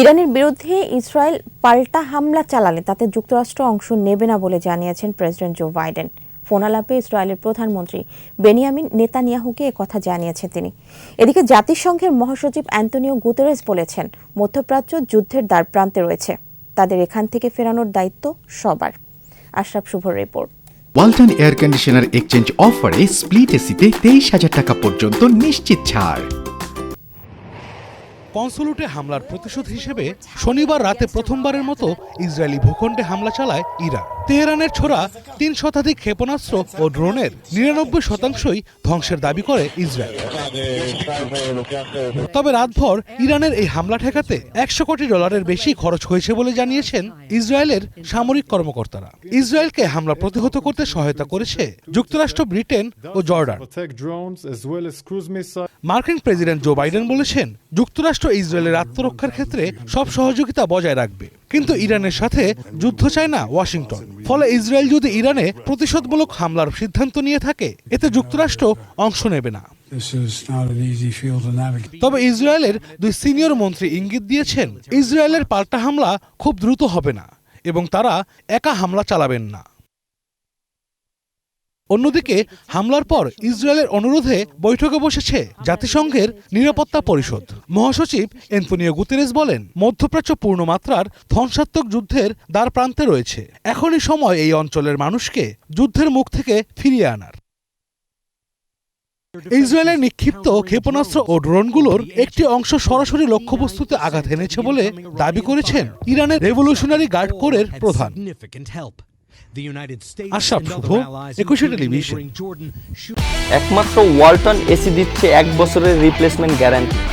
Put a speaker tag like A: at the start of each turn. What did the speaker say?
A: ইরানের বিরুদ্ধে ইসরায়েল পাল্টা হামলা চালালে তাতে যুক্তরাষ্ট্র অংশ নেবে না বলে জানিয়েছেন প্রেসিডেন্ট জো বাইডেন ফোনালাপে ইসরায়েলের প্রধানমন্ত্রী বেনিয়ামিন নেতানিয়াহুকে কথা জানিয়েছেন তিনি এদিকে জাতিসংঘের মহাসচিব অ্যান্টনিও গুতেরেস বলেছেন মধ্যপ্রাচ্য যুদ্ধের দ্বার প্রান্তে রয়েছে তাদের এখান থেকে ফেরানোর দায়িত্ব সবার আশরাফ শুভর report
B: Walton air conditioner exchange অফারে স্প্লিট এসিতে তেইশ হাজার টাকা পর্যন্ত নিশ্চিত ছাড়
C: কনসুলুটে হামলার প্রতিশোধ হিসেবে শনিবার রাতে প্রথমবারের মতো ইসরায়েলি ভূখণ্ডে হামলা চালায় ইরান তেহরানের ছোড়া তিন শতাধিক ক্ষেপণাস্ত্র ও ড্রোনের নিরানব্বই শতাংশই ধ্বংসের দাবি করে ইসরায়েল তবে রাতভর ইরানের এই হামলা ঠেকাতে একশো কোটি ডলারের বেশি খরচ হয়েছে বলে জানিয়েছেন ইসরায়েলের সামরিক কর্মকর্তারা ইসরায়েলকে হামলা প্রতিহত করতে সহায়তা করেছে যুক্তরাষ্ট্র ব্রিটেন ও জর্ডান মার্কিন প্রেসিডেন্ট জো বাইডেন বলেছেন যুক্তরাষ্ট্র ইসরায়েলের আত্মরক্ষার ক্ষেত্রে সব সহযোগিতা বজায় রাখবে কিন্তু ইরানের সাথে যুদ্ধ চায় না ওয়াশিংটন ফলে ইসরায়েল যদি ইরানে প্রতিশোধমূলক হামলার সিদ্ধান্ত নিয়ে থাকে এতে যুক্তরাষ্ট্র অংশ নেবে না তবে ইসরায়েলের দুই সিনিয়র মন্ত্রী ইঙ্গিত দিয়েছেন ইসরায়েলের পাল্টা হামলা খুব দ্রুত হবে না এবং তারা একা হামলা চালাবেন না অন্যদিকে হামলার পর ইসরায়েলের অনুরোধে বৈঠকে বসেছে জাতিসংঘের নিরাপত্তা পরিষদ মহাসচিব এন্তোনিও গুতেরেস বলেন মধ্যপ্রাচ্য পূর্ণমাত্রার ধ্বংসাত্মক যুদ্ধের দ্বার প্রান্তে রয়েছে এখনই সময় এই অঞ্চলের মানুষকে যুদ্ধের মুখ থেকে ফিরিয়ে আনার ইসরায়েলের নিক্ষিপ্ত ক্ষেপণাস্ত্র ও ড্রোনগুলোর একটি অংশ সরাসরি লক্ষ্যবস্তুতে আঘাত এনেছে বলে দাবি করেছেন ইরানের রেভলিউশনারি গার্ড কোরের প্রধান একুশে টেলিভিশন একমাত্র ওয়ালটন এসি দিচ্ছে এক বছরের রিপ্লেসমেন্ট গ্যারান্টি